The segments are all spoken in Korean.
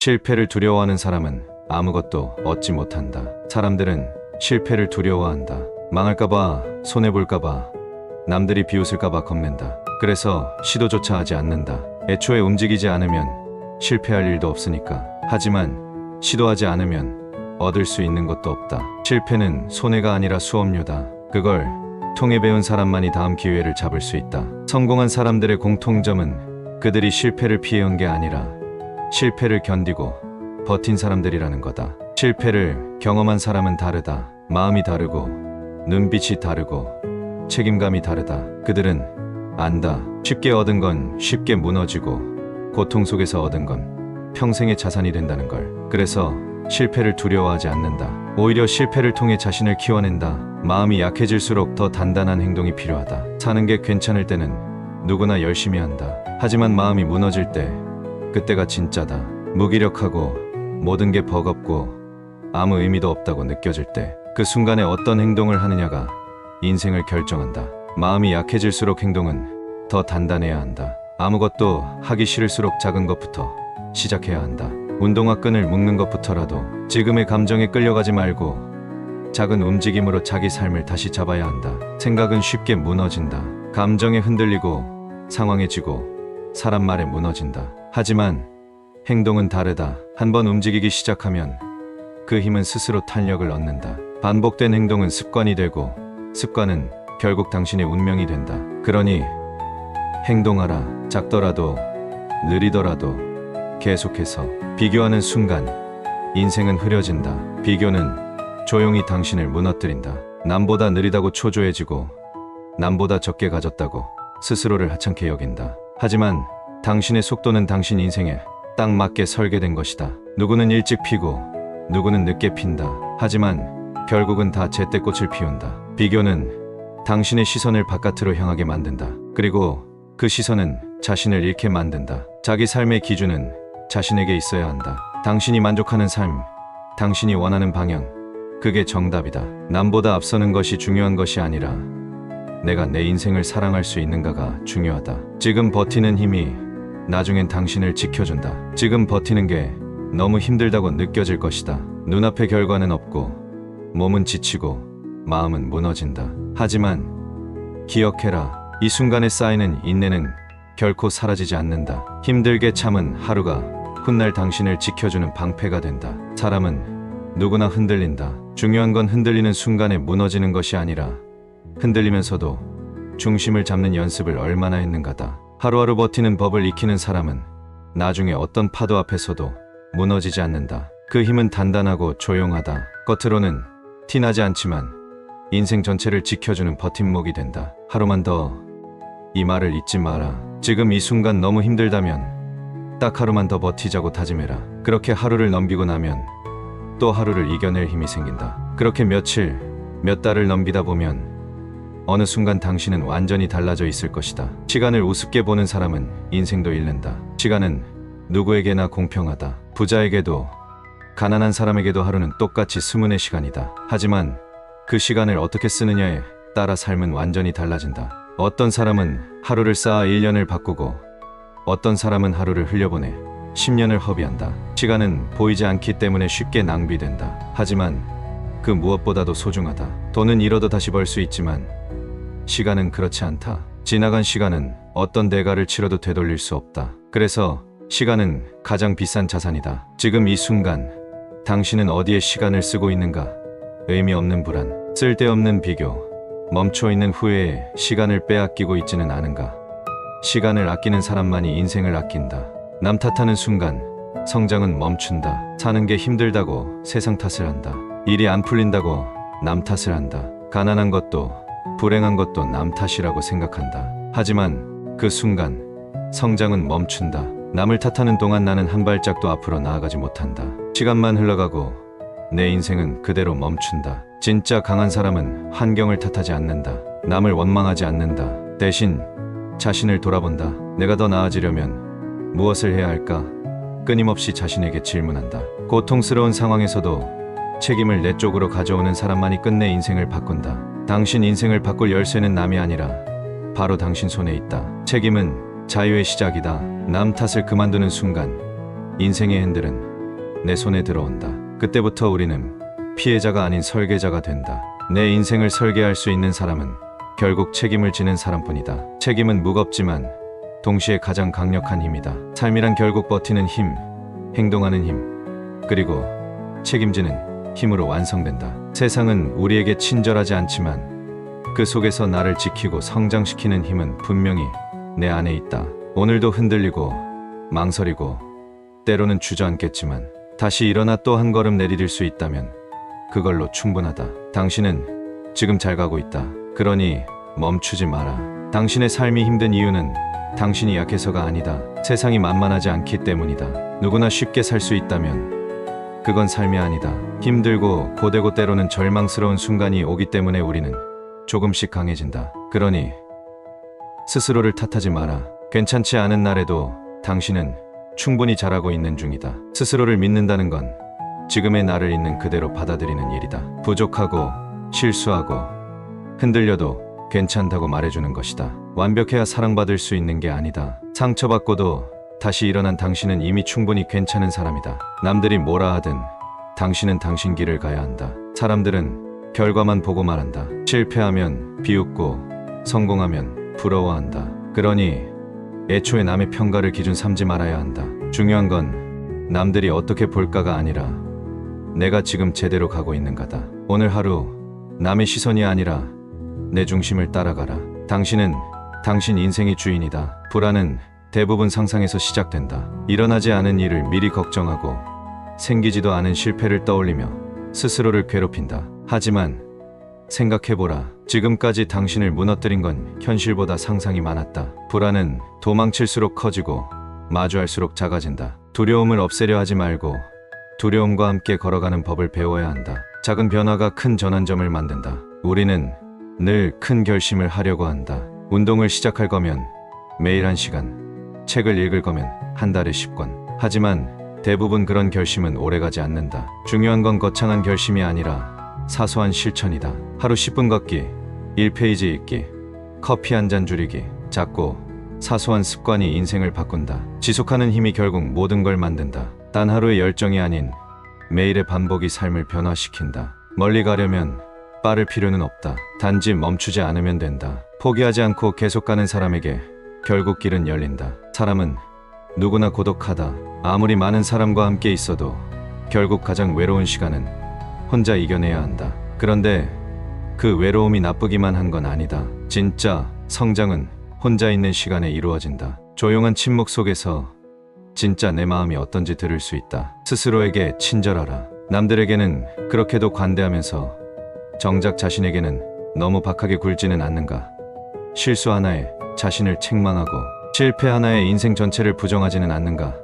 실패를 두려워하는 사람은 아무것도 얻지 못한다. 사람들은 실패를 두려워한다. 망할까봐, 손해볼까봐, 남들이 비웃을까봐 겁낸다. 그래서 시도조차 하지 않는다. 애초에 움직이지 않으면 실패할 일도 없으니까. 하지만 시도하지 않으면 얻을 수 있는 것도 없다. 실패는 손해가 아니라 수업료다. 그걸 통해 배운 사람만이 다음 기회를 잡을 수 있다. 성공한 사람들의 공통점은 그들이 실패를 피해온 게 아니라 실패를 견디고 버틴 사람들이라는 거다. 실패를 경험한 사람은 다르다. 마음이 다르고 눈빛이 다르고 책임감이 다르다. 그들은 안다. 쉽게 얻은 건 쉽게 무너지고 고통 속에서 얻은 건 평생의 자산이 된다는 걸. 그래서 실패를 두려워하지 않는다. 오히려 실패를 통해 자신을 키워낸다. 마음이 약해질수록 더 단단한 행동이 필요하다. 사는 게 괜찮을 때는 누구나 열심히 한다. 하지만 마음이 무너질 때 그때가 진짜다. 무기력하고 모든 게 버겁고 아무 의미도 없다고 느껴질 때 그 순간에 어떤 행동을 하느냐가 인생을 결정한다. 마음이 약해질수록 행동은 더 단단해야 한다. 아무것도 하기 싫을수록 작은 것부터 시작해야 한다. 운동화 끈을 묶는 것부터라도 지금의 감정에 끌려가지 말고 작은 움직임으로 자기 삶을 다시 잡아야 한다. 생각은 쉽게 무너진다. 감정에 흔들리고 상황에 지고 사람 말에 무너진다. 하지만 행동은 다르다. 한번 움직이기 시작하면 그 힘은 스스로 탄력을 얻는다. 반복된 행동은 습관이 되고 습관은 결국 당신의 운명이 된다. 그러니 행동하라. 작더라도 느리더라도 계속해서 비교하는 순간 인생은 흐려진다. 비교는 조용히 당신을 무너뜨린다. 남보다 느리다고 초조해지고 남보다 적게 가졌다고 스스로를 하찮게 여긴다. 하지만 당신의 속도는 당신 인생에 딱 맞게 설계된 것이다. 누구는 일찍 피고 누구는 늦게 핀다. 하지만 결국은 다 제때 꽃을 피운다. 비교는 당신의 시선을 바깥으로 향하게 만든다. 그리고 그 시선은 자신을 잃게 만든다. 자기 삶의 기준은 자신에게 있어야 한다. 당신이 만족하는 삶, 당신이 원하는 방향, 그게 정답이다. 남보다 앞서는 것이 중요한 것이 아니라 내가 내 인생을 사랑할 수 있는가가 중요하다. 지금 버티는 힘이 나중엔 당신을 지켜준다. 지금 버티는 게 너무 힘들다고 느껴질 것이다. 눈앞의 결과는 없고 몸은 지치고 마음은 무너진다. 하지만 기억해라. 이 순간에 쌓이는 인내는 결코 사라지지 않는다. 힘들게 참은 하루가 훗날 당신을 지켜주는 방패가 된다. 사람은 누구나 흔들린다. 중요한 건 흔들리는 순간에 무너지는 것이 아니라 흔들리면서도 중심을 잡는 연습을 얼마나 했는가다. 하루하루 버티는 법을 익히는 사람은 나중에 어떤 파도 앞에서도 무너지지 않는다. 그 힘은 단단하고 조용하다. 겉으로는 티나지 않지만 인생 전체를 지켜주는 버팀목이 된다. 하루만 더 이 말을 잊지 마라. 지금 이 순간 너무 힘들다면 딱 하루만 더 버티자고 다짐해라. 그렇게 하루를 넘기고 나면 또 하루를 이겨낼 힘이 생긴다. 그렇게 며칠, 몇 달을 넘기다 보면 어느 순간 당신은 완전히 달라져 있을 것이다. 시간을 우습게 보는 사람은 인생도 잃는다. 시간은 누구에게나 공평하다. 부자에게도 가난한 사람에게도 하루는 똑같이 스문의 시간이다. 하지만 그 시간을 어떻게 쓰느냐에 따라 삶은 완전히 달라진다. 어떤 사람은 하루를 쌓아 1년을 바꾸고 어떤 사람은 하루를 흘려보내 10년을 허비한다. 시간은 보이지 않기 때문에 쉽게 낭비된다. 하지만 그 무엇보다도 소중하다. 돈은 잃어도 다시 벌 수 있지만 시간은 그렇지 않다. 지나간 시간은 어떤 대가를 치러도 되돌릴 수 없다. 그래서 시간은 가장 비싼 자산이다. 지금 이 순간 당신은 어디에 시간을 쓰고 있는가? 의미 없는 불안, 쓸데없는 비교, 멈춰 있는 후회에 시간을 빼앗기고 있지는 않은가? 시간을 아끼는 사람만이 인생을 아낀다. 남 탓하는 순간 성장은 멈춘다. 사는 게 힘들다고 세상 탓을 한다. 일이 안 풀린다고 남 탓을 한다. 가난한 것도 불행한 것도 남 탓이라고 생각한다. 하지만 그 순간 성장은 멈춘다. 남을 탓하는 동안 나는 한 발짝도 앞으로 나아가지 못한다. 시간만 흘러가고 내 인생은 그대로 멈춘다. 진짜 강한 사람은 환경을 탓하지 않는다. 남을 원망하지 않는다. 대신 자신을 돌아본다. 내가 더 나아지려면 무엇을 해야 할까? 끊임없이 자신에게 질문한다. 고통스러운 상황에서도 책임을 내 쪽으로 가져오는 사람만이 끝내 인생을 바꾼다. 당신 인생을 바꿀 열쇠는 남이 아니라 바로 당신 손에 있다. 책임은 자유의 시작이다. 남 탓을 그만두는 순간 인생의 핸들은 내 손에 들어온다. 그때부터 우리는 피해자가 아닌 설계자가 된다. 내 인생을 설계할 수 있는 사람은 결국 책임을 지는 사람뿐이다. 책임은 무겁지만 동시에 가장 강력한 힘이다. 삶이란 결국 버티는 힘, 행동하는 힘, 그리고 책임지는 힘으로 완성된다. 세상은 우리에게 친절하지 않지만 그 속에서 나를 지키고 성장시키는 힘은 분명히 내 안에 있다. 오늘도 흔들리고 망설이고 때로는 주저앉겠지만 다시 일어나 또 한 걸음 내디딜 수 있다면 그걸로 충분하다. 당신은 지금 잘 가고 있다. 그러니 멈추지 마라. 당신의 삶이 힘든 이유는 당신이 약해서가 아니다. 세상이 만만하지 않기 때문이다. 누구나 쉽게 살 수 있다면 그건 삶이 아니다. 힘들고 고되고 때로는 절망스러운 순간이 오기 때문에 우리는 조금씩 강해진다. 그러니 스스로를 탓하지 마라. 괜찮지 않은 날에도 당신은 충분히 잘하고 있는 중이다. 스스로를 믿는다는 건 지금의 나를 있는 그대로 받아들이는 일이다. 부족하고 실수하고 흔들려도 괜찮다고 말해주는 것이다. 완벽해야 사랑받을 수 있는 게 아니다. 상처받고도 다시 일어난 당신은 이미 충분히 괜찮은 사람이다. 남들이 뭐라 하든 당신은 당신 길을 가야 한다. 사람들은 결과만 보고 말한다. 실패하면 비웃고 성공하면 부러워한다. 그러니 애초에 남의 평가를 기준 삼지 말아야 한다. 중요한 건 남들이 어떻게 볼까가 아니라 내가 지금 제대로 가고 있는가다. 오늘 하루 남의 시선이 아니라 내 중심을 따라가라. 당신은 당신 인생의 주인이다. 불안은 대부분 상상에서 시작된다. 일어나지 않은 일을 미리 걱정하고 생기지도 않은 실패를 떠올리며 스스로를 괴롭힌다. 하지만 생각해보라. 지금까지 당신을 무너뜨린 건 현실보다 상상이 많았다. 불안은 도망칠수록 커지고 마주할수록 작아진다. 두려움을 없애려 하지 말고 두려움과 함께 걸어가는 법을 배워야 한다. 작은 변화가 큰 전환점을 만든다. 우리는 늘 큰 결심을 하려고 한다. 운동을 시작할 거면 매일 한 시간, 책을 읽을 거면 한 달에 10권. 하지만 대부분 그런 결심은 오래가지 않는다. 중요한 건 거창한 결심이 아니라 사소한 실천이다. 하루 10분 걷기, 1페이지 읽기, 커피 한 잔 줄이기, 작고 사소한 습관이 인생을 바꾼다. 지속하는 힘이 결국 모든 걸 만든다. 단 하루의 열정이 아닌 매일의 반복이 삶을 변화시킨다. 멀리 가려면 빠를 필요는 없다. 단지 멈추지 않으면 된다. 포기하지 않고 계속 가는 사람에게 결국 길은 열린다. 사람은 누구나 고독하다. 아무리 많은 사람과 함께 있어도 결국 가장 외로운 시간은 혼자 이겨내야 한다. 그런데 그 외로움이 나쁘기만 한 건 아니다. 진짜 성장은 혼자 있는 시간에 이루어진다. 조용한 침묵 속에서 진짜 내 마음이 어떤지 들을 수 있다. 스스로에게 친절하라. 남들에게는 그렇게도 관대하면서 정작 자신에게는 너무 박하게 굴지는 않는가. 실수 하나에 자신을 책망하고 실패 하나에 인생 전체를 부정하지는 않는가.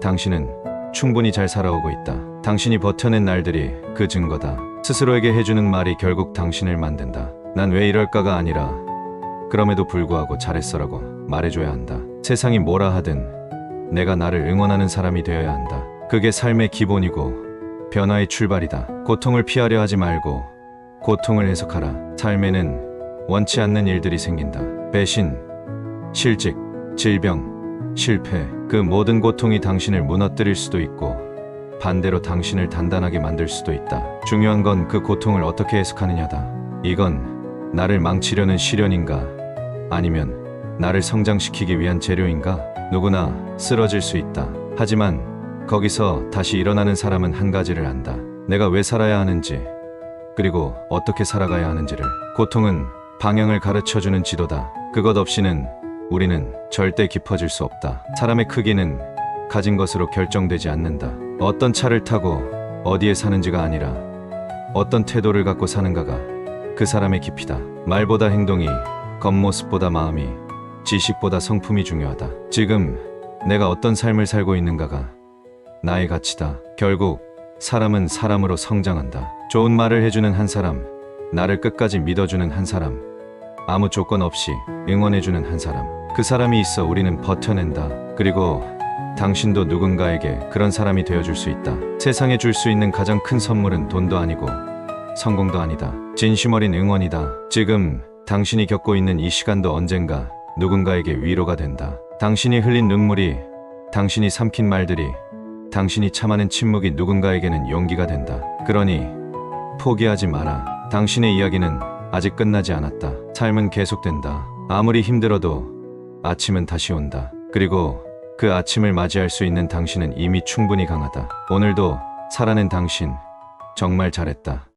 당신은 충분히 잘 살아오고 있다. 당신이 버텨낸 날들이 그 증거다. 스스로에게 해주는 말이 결국 당신을 만든다. 난 왜 이럴까가 아니라 그럼에도 불구하고 잘했어라고 말해줘야 한다. 세상이 뭐라 하든 내가 나를 응원하는 사람이 되어야 한다. 그게 삶의 기본이고 변화의 출발이다. 고통을 피하려 하지 말고 고통을 해석하라. 삶에는 원치 않는 일들이 생긴다. 배신, 실직, 질병, 실패, 그 모든 고통이 당신을 무너뜨릴 수도 있고 반대로 당신을 단단하게 만들 수도 있다. 중요한 건 그 고통을 어떻게 해석하느냐다. 이건 나를 망치려는 시련인가 아니면 나를 성장시키기 위한 재료인가? 누구나 쓰러질 수 있다. 하지만 거기서 다시 일어나는 사람은 한 가지를 안다. 내가 왜 살아야 하는지, 그리고 어떻게 살아가야 하는지를. 고통은 방향을 가르쳐 주는 지도다. 그것 없이는 우리는 절대 깊어질 수 없다. 사람의 크기는 가진 것으로 결정되지 않는다. 어떤 차를 타고 어디에 사는지가 아니라 어떤 태도를 갖고 사는가가 그 사람의 깊이다. 말보다 행동이, 겉모습보다 마음이, 지식보다 성품이 중요하다. 지금 내가 어떤 삶을 살고 있는가가 나의 가치다. 결국 사람은 사람으로 성장한다. 좋은 말을 해주는 한 사람, 나를 끝까지 믿어주는 한 사람, 아무 조건 없이 응원해주는 한 사람. 그 사람이 있어 우리는 버텨낸다. 그리고 당신도 누군가에게 그런 사람이 되어줄 수 있다. 세상에 줄 수 있는 가장 큰 선물은 돈도 아니고 성공도 아니다. 진심 어린 응원이다. 지금 당신이 겪고 있는 이 시간도 언젠가 누군가에게 위로가 된다. 당신이 흘린 눈물이, 당신이 삼킨 말들이 당신이 참아낸 침묵이 누군가에게는 용기가 된다. 그러니 포기하지 마라. 당신의 이야기는 아직 끝나지 않았다. 삶은 계속된다. 아무리 힘들어도 아침은 다시 온다. 그리고 그 아침을 맞이할 수 있는 당신은 이미 충분히 강하다. 오늘도 살아낸 당신 정말 잘했다.